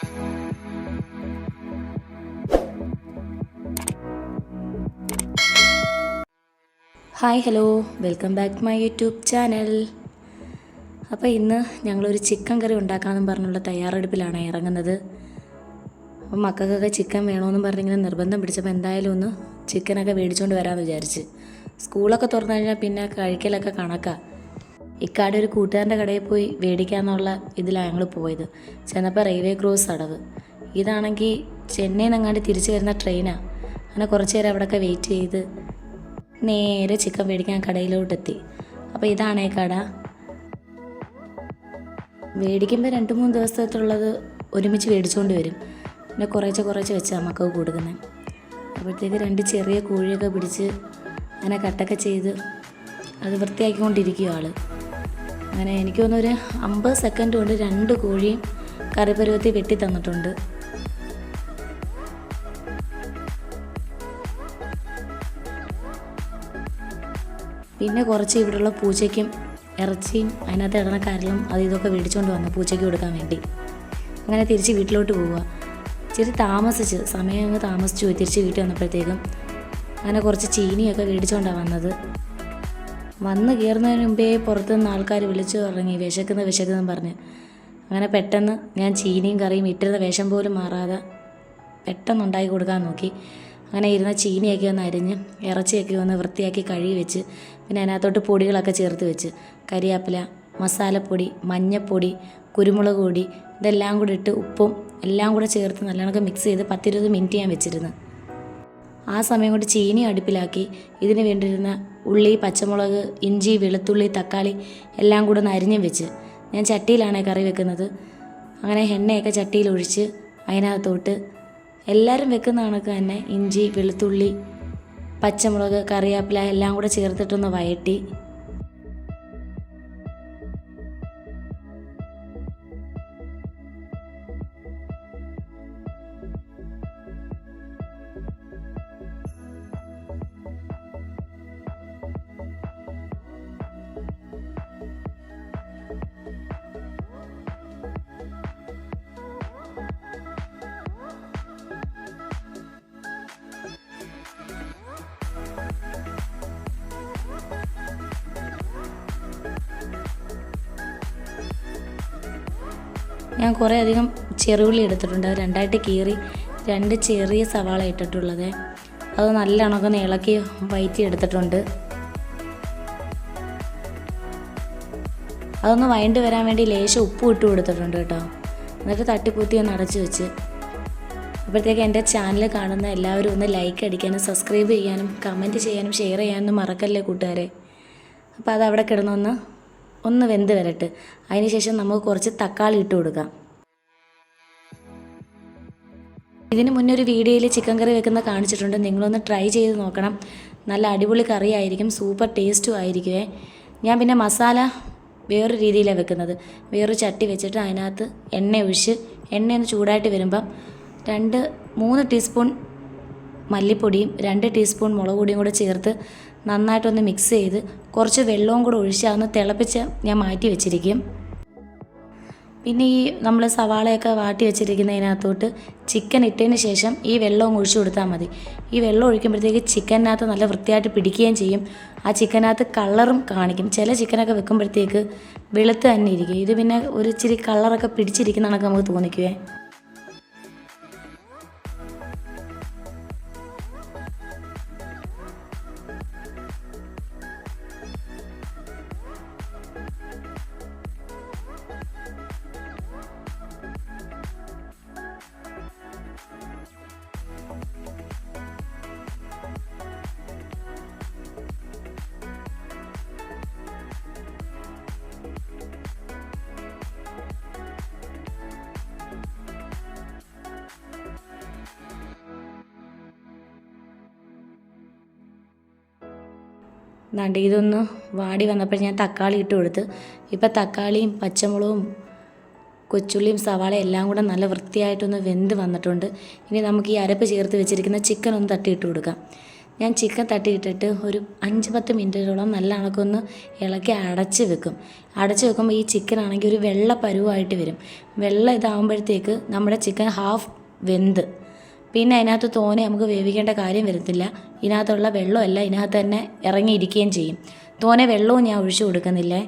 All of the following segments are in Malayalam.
Hi hello. Welcome back to my YouTube channel. അപ്പോൾ ഇന്ന് ഞങ്ങളൊരു ചിക്കൻ കറി ഉണ്ടാക്കാമെന്നും പറഞ്ഞുള്ള തയ്യാറെടുപ്പിലാണ് ഇറങ്ങുന്നത്. അപ്പോൾ മക്കൾക്കൊക്കെ ചിക്കൻ വേണമെന്നും പറഞ്ഞിങ്ങനെ നിർബന്ധം പിടിച്ചപ്പോൾ എന്തായാലും ഒന്ന് ചിക്കനൊക്കെ മേടിച്ചുകൊണ്ട് വരാമെന്ന് വിചാരിച്ച്. സ്കൂളൊക്കെ തുറന്നു കഴിഞ്ഞാൽ പിന്നെ കഴിക്കലൊക്കെ കണക്കാ. ഇക്കാടെ ഒരു കൂട്ടുകാരന്റെ കടയിൽ പോയി മേടിക്കാമെന്നുള്ള ഇതിലാണ് ഞങ്ങൾ പോയത്. ചെന്നപ്പോൾ റെയിൽവേ ക്രോസ് അടവ്. ഇതാണെങ്കിൽ ചെന്നൈയിൽ നിന്നങ്ങാണ്ട് തിരിച്ചു വരുന്ന ട്രെയിനാണ് അങ്ങനെ കുറച്ച് നേരം അവിടെയൊക്കെ വെയിറ്റ് ചെയ്ത് നേരെ ചിക്കൻ മേടിക്കാൻ കടയിലോട്ട് എത്തി അപ്പോൾ ഇതാണേ കട. മേടിക്കുമ്പോൾ രണ്ട് മൂന്ന് ദിവസത്തുള്ളത് ഒരുമിച്ച് മേടിച്ചുകൊണ്ട് വരും. പിന്നെ കുറേശ്ശെ കുറേശ്ശെ വെച്ച് നമുക്ക് കൊടുക്കുന്നത് അപ്പോഴത്തേക്ക് രണ്ട് ചെറിയ കോഴിയൊക്കെ പിടിച്ച് അങ്ങനെ കട്ടൊക്കെ ചെയ്ത് അത് വൃത്തിയാക്കിക്കൊണ്ടിരിക്കും ആൾ അങ്ങനെ എനിക്ക് തോന്നുന്നു അമ്പത് സെക്കൻഡ് കൊണ്ട് രണ്ട് കോഴിയും കറിപരുവത്തി വെട്ടി തന്നിട്ടുണ്ട്. പിന്നെ കുറച്ച് ഇവിടെയുള്ള പൂച്ചയ്ക്കും ഇറച്ചിയും അതിനകത്ത് ഇടണ കരലും അത് ഇതൊക്കെ മേടിച്ചുകൊണ്ട് വന്നു പൂച്ചയ്ക്ക് കൊടുക്കാൻ വേണ്ടി. അങ്ങനെ തിരിച്ച് വീട്ടിലോട്ട് പോവുക. ഇച്ചിരി താമസിച്ച് സമയം അങ്ങ് താമസിച്ചു പോയി. തിരിച്ച് വീട്ടിൽ വന്നപ്പോഴത്തേക്കും അങ്ങനെ കുറച്ച് ചീനിയൊക്കെ മേടിച്ചുകൊണ്ടാണ് വന്നത്. വന്ന് കയറുന്നതിന് മുമ്പേ പുറത്തു നിന്ന് ആൾക്കാർ വിളിച്ചു തുടങ്ങി വിശക്കുന്ന വിശക്കുന്ന പറഞ്ഞ്. അങ്ങനെ പെട്ടെന്ന് ഞാൻ ചീനിയും കറിയും ഇട്ടിരുന്ന വേഷം പോലും മാറാതെ പെട്ടെന്ന് ഉണ്ടാക്കി കൊടുക്കാൻ നോക്കി. അങ്ങനെ ഇരുന്ന ചീനിയൊക്കെ ഒന്ന് അരിഞ്ഞ് ഇറച്ചിയൊക്കെ ഒന്ന് വൃത്തിയാക്കി കഴുകി വെച്ച് പിന്നെ അതിനകത്തോട്ട് പൊടികളൊക്കെ ചേർത്ത് വെച്ച്. കരിയാപ്പില മസാലപ്പൊടി മഞ്ഞപ്പൊടി കുരുമുളക് പൊടി ഇതെല്ലാം കൂടി ഇട്ട് ഉപ്പും എല്ലാം കൂടെ ചേർത്ത് നല്ലോണം മിക്സ് ചെയ്ത് പത്തിരുപത് മിനിറ്റ് ഞാൻ വെച്ചിരുന്നു. ആ സമയം കൊണ്ട് ചീനി അടുപ്പിലാക്കി. ഇതിന് വേണ്ടിയിരുന്ന ഉള്ളി പച്ചമുളക് ഇഞ്ചി വെളുത്തുള്ളി തക്കാളി എല്ലാം കൂടെ ഒന്ന് അരിഞ്ഞും വെച്ച് ഞാൻ ചട്ടിയിലാണ് കറി വെക്കുന്നത്. അങ്ങനെ എണ്ണയൊക്കെ ചട്ടിയിൽ ഒഴിച്ച് അതിനകത്തോട്ട് എല്ലാവരും വെക്കുന്ന കണക്ക് തന്നെ ഇഞ്ചി വെളുത്തുള്ളി പച്ചമുളക് കറിവേപ്പില എല്ലാം കൂടെ ചേർത്തിട്ടൊന്ന് വഴറ്റി ഞാൻ കുറേ അധികം ചെറുള്ളി എടുത്തിട്ടുണ്ട്. അത് രണ്ടായിട്ട് കീറി രണ്ട് ചെറിയ സവാള ഇട്ടിട്ടുള്ളത്. അത് നല്ല ഉണക്കൊന്ന് ഇളക്കി വയറ്റി എടുത്തിട്ടുണ്ട്. അതൊന്ന് വൈണ്ട് വരാൻ വേണ്ടി ലേശം ഉപ്പ് ഇട്ട് കൊടുത്തിട്ടുണ്ട് കേട്ടോ. എന്നിട്ട് തട്ടിപ്പൂത്തി ഒന്ന് അടച്ചു വെച്ച്. അപ്പോഴത്തേക്ക് എന്റെ ചാനൽ കാണുന്ന എല്ലാവരും ഒന്ന് ലൈക്ക് അടിക്കാനും സബ്സ്ക്രൈബ് ചെയ്യാനും കമന്റ് ചെയ്യാനും ഷെയർ ചെയ്യാനും മറക്കല്ലേ കൂട്ടുകാരെ. അപ്പോൾ അത് അവിടെ കിടന്നൊന്ന് ഒന്ന് വെന്ത് വരട്ടെ. അതിനുശേഷം നമുക്ക് കുറച്ച് തക്കാളി ഇട്ട് കൊടുക്കാം. ഇതിന് മുന്നേ ഒരു വീഡിയോയിൽ ചിക്കൻ കറി വെക്കുന്ന കാണിച്ചിട്ടുണ്ട്. നിങ്ങളൊന്ന് ട്രൈ ചെയ്ത് നോക്കണം. നല്ല അടിപൊളി കറിയായിരിക്കും. സൂപ്പർ ടേസ്റ്റും ആയിരിക്കുമേ ഞാൻ പിന്നെ മസാല വേറൊരു രീതിയിലാണ് വെക്കുന്നത്. വേറൊരു ചട്ടി വെച്ചിട്ട് അതിനകത്ത് എണ്ണ ഒഴിച്ച് എണ്ണ ചൂടായിട്ട് വരുമ്പം രണ്ട് മൂന്ന് ടീസ്പൂൺ മല്ലിപ്പൊടിയും രണ്ട് ടീസ്പൂൺ മുളക് പൊടിയും കൂടെ ചേർത്ത് നന്നായിട്ടൊന്ന് മിക്സ് ചെയ്ത് കുറച്ച് വെള്ളവും കൂടെ ഒഴിച്ച് അതൊന്ന് തിളപ്പിച്ച് ഞാൻ മാറ്റി വെച്ചിരിക്കും. പിന്നെ ഈ നമ്മൾ സവാളയൊക്കെ വാട്ടി വെച്ചിരിക്കുന്നതിനകത്തോട്ട് ചിക്കൻ ഇട്ടതിന് ശേഷം ഈ വെള്ളവും ഒഴിച്ചു കൊടുത്താൽ മതി. ഈ വെള്ളം ഒഴിക്കുമ്പോഴത്തേക്ക് ചിക്കനകത്ത് നല്ല വൃത്തിയായിട്ട് പിടിക്കുകയും ചെയ്യും. ആ ചിക്കനകത്ത് കളറും കാണിക്കും. ചില ചിക്കനൊക്കെ വെക്കുമ്പോഴത്തേക്ക് വെളുത്ത് തന്നെ ഇരിക്കും. ഇത് പിന്നെ ഒരു ഇച്ചിരി കളറൊക്കെ പിടിച്ചിരിക്കുന്നതാണൊക്കെ നമുക്ക് തോന്നിക്കുവേ. ദാണ്ട് ഇതൊന്ന് വാടി വന്നപ്പോൾ ഞാൻ തക്കാളി ഇട്ട് കൊടുത്ത്. ഇപ്പം തക്കാളിയും പച്ചമുളകും കൊച്ചുള്ളിയും സവാള എല്ലാം കൂടെ നല്ല വൃത്തിയായിട്ടൊന്ന് വെന്ത് വന്നിട്ടുണ്ട്. ഇനി നമുക്ക് ഈ അരപ്പ് ചേർത്ത് വെച്ചിരിക്കുന്ന ചിക്കൻ ഒന്ന് തട്ടിയിട്ട് കൊടുക്കാം. ഞാൻ ചിക്കൻ തട്ടിയിട്ടിട്ട് ഒരു അഞ്ച് പത്ത് മിനിറ്റോളം നല്ല കണക്കൊന്ന് ഇളക്കി അടച്ച് വെക്കും. അടച്ച് വെക്കുമ്പോൾ ഈ ചിക്കൻ ആണെങ്കിൽ ഒരു വെള്ള പരുവായിട്ട് വരും. വെള്ള ഇതാകുമ്പോഴത്തേക്ക് നമ്മുടെ ചിക്കൻ ഹാഫ് വെന്ത്. പിന്നെ അതിനകത്ത് തോനെ നമുക്ക് വേവിക്കേണ്ട കാര്യം വരത്തില്ല. ഇതിനകത്തുള്ള വെള്ളമല്ല ഇതിനകത്ത് തന്നെ ഇറങ്ങിയിരിക്കുകയും ചെയ്യും. തോനെ വെള്ളവും ഞാൻ ഒഴിച്ചു കൊടുക്കുന്നില്ലേ?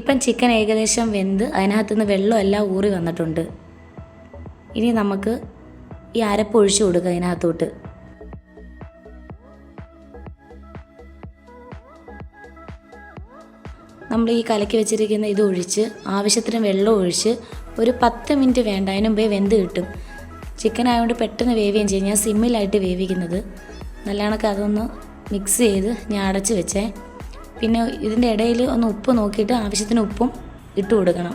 ഇപ്പം ചിക്കൻ ഏകദേശം വെന്ത് അതിനകത്തുനിന്ന് വെള്ളമെല്ലാം ഊറി വന്നിട്ടുണ്ട്. ഇനി നമുക്ക് ഈ അരപ്പ് ഒഴിച്ചു കൊടുക്കുക അതിനകത്തോട്ട്. നമ്മൾ ഈ കലക്കി വെച്ചിരിക്കുന്ന ഇത് ഒഴിച്ച് ആവശ്യത്തിന് വെള്ളം ഒഴിച്ച് ഒരു പത്ത് മിനിറ്റ് വേണ്ട അതിന് മുമ്പേ വെന്ത് കിട്ടും. ചിക്കൻ ആയതുകൊണ്ട് പെട്ടെന്ന് വേവുകയും ചെയ്യും. ഞാൻ സിമ്മിലായിട്ട് വേവിക്കുന്നത്. നല്ല കണക്ക് അതൊന്ന് മിക്സ് ചെയ്ത് ഞാൻ അടച്ച് വെച്ചേ. പിന്നെ ഇതിന്റെ ഇടയിൽ ഒന്ന് ഉപ്പ് നോക്കിയിട്ട് ആവശ്യത്തിന് ഉപ്പും ഇട്ട് കൊടുക്കണം.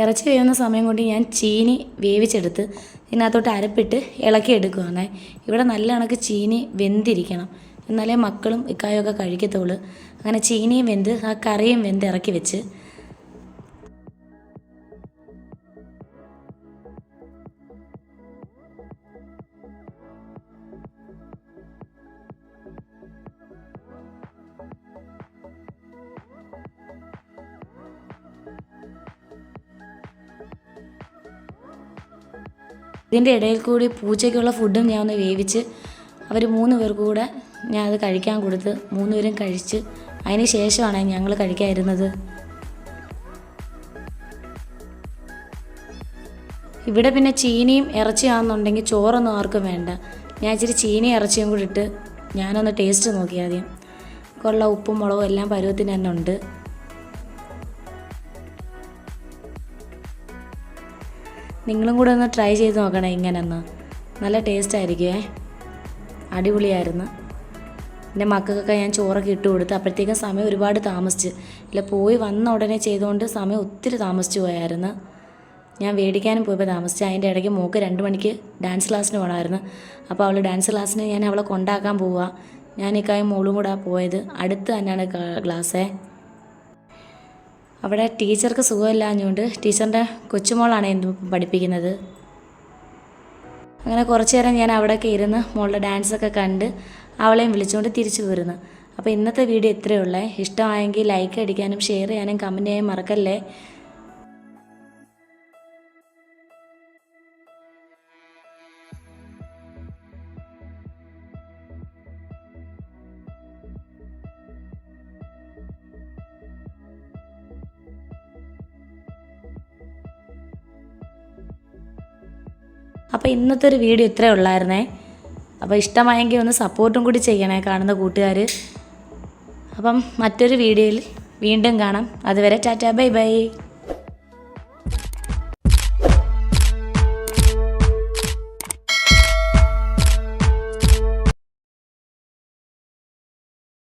ഇറച്ചി വേവുന്ന സമയം കൊണ്ട് ഞാൻ ചീനി വേവിച്ചെടുത്ത് ഇതിനകത്തോട്ട് അരപ്പിട്ട് ഇളക്കി എടുക്കുവാണേ ഇവിടെ നല്ല കണക്ക് ചീനി വെന്തിരിക്കണം. എന്നാലേ മക്കളും ഇക്കായൊക്കെ കഴിക്കത്തുള്ളൂ. അങ്ങനെ ചീനിയും വെന്ത് ആ കറിയും വെന്ത് ഇറക്കി വെച്ച് ഇതിന്റെ ഇടയിൽ കൂടി പൂച്ചയ്ക്കുള്ള ഫുഡും ഞാൻ ഒന്ന് വേവിച്ച് അവർ മൂന്ന് പേർക്ക് കൂടെ ഞാൻ അത് കഴിക്കാൻ കൊടുത്ത് മൂന്ന് പേരും കഴിച്ച് അതിന് ശേഷമാണ് ഞങ്ങൾ കഴിക്കാതിരുന്നത്. ഇവിടെ പിന്നെ ചീനിയും ഇറച്ചിയാണെന്നുണ്ടെങ്കിൽ ചോറൊന്നും ആർക്കും വേണ്ട. ഞാൻ ഇച്ചിരി ചീനിയും ഇറച്ചിയും കൂടി ഇട്ട് ഞാനൊന്ന് ടേസ്റ്റ് നോക്കി ആദ്യം. കൊള്ള ഉപ്പും മുളകും എല്ലാം പരുവത്തിന് തന്നെ ഉണ്ട്. നിങ്ങളും കൂടെ ഒന്ന് ട്രൈ ചെയ്ത് നോക്കണേ ഇങ്ങനെയൊന്ന്. നല്ല ടേസ്റ്റ് ആയിരിക്കുമേ അടിപൊളിയായിരുന്നു. എന്റെ മക്കൾക്കൊക്കെ ഞാൻ ചോറൊക്കെ ഇട്ട് കൊടുത്ത് അപ്പോഴത്തേക്കും സമയം ഒരുപാട് താമസിച്ച്. ഇല്ല പോയി വന്ന ഉടനെ ചെയ്തുകൊണ്ട് സമയം ഒത്തിരി താമസിച്ചു പോയായിരുന്നു. ഞാൻ മേടിക്കാനും പോയപ്പോൾ താമസിച്ചു. അതിന്റെ ഇടയ്ക്ക് മോക്ക് രണ്ട് മണിക്ക് ഡാൻസ് ക്ലാസ്സിന് പോകണമായിരുന്നു അപ്പോൾ അവൾ ഡാൻസ് ക്ലാസ്സിന് ഞാൻ അവളെ കൊണ്ടാക്കാൻ പോവുക ഞാൻ ഇക്കായും മോളും കൂടെ പോയത്. അടുത്ത് തന്നെയാണ് ക്ലാസ്സേ അവിടെ ടീച്ചർക്ക് സുഖമില്ലാഞ്ഞുകൊണ്ട് ടീച്ചറിന്റെ കൊച്ചുമോളാണ് എന്ത് പഠിപ്പിക്കുന്നത്. അങ്ങനെ കുറച്ച് നേരം ഞാൻ അവിടെയൊക്കെ ഇരുന്ന് മോളുടെ ഡാൻസൊക്കെ കണ്ട് അവളെയും വിളിച്ചുകൊണ്ട് തിരിച്ചു വരുന്നു അപ്പോൾ ഇന്നത്തെ വീഡിയോ ഇത്രയേ ഉള്ളേ. ഇഷ്ടമായെങ്കിൽ ലൈക്ക് അടിക്കാനും ഷെയർ ചെയ്യാനും കമന്റ് ചെയ്യാനും മറക്കല്ലേ? അപ്പോൾ ഇന്നത്തെ ഒരു വീഡിയോ ഇത്രേ ഉള്ളായിരുന്നേ. അപ്പോൾ ഇഷ്ടമായെങ്കിൽ ഒന്ന് സപ്പോർട്ടും കൂടി ചെയ്യണേ കാണുന്ന കൂട്ടുകാർ അപ്പം മറ്റൊരു വീഡിയോയിൽ വീണ്ടും കാണാം. അതുവരെ ടാറ്റാ ബൈ ബൈ.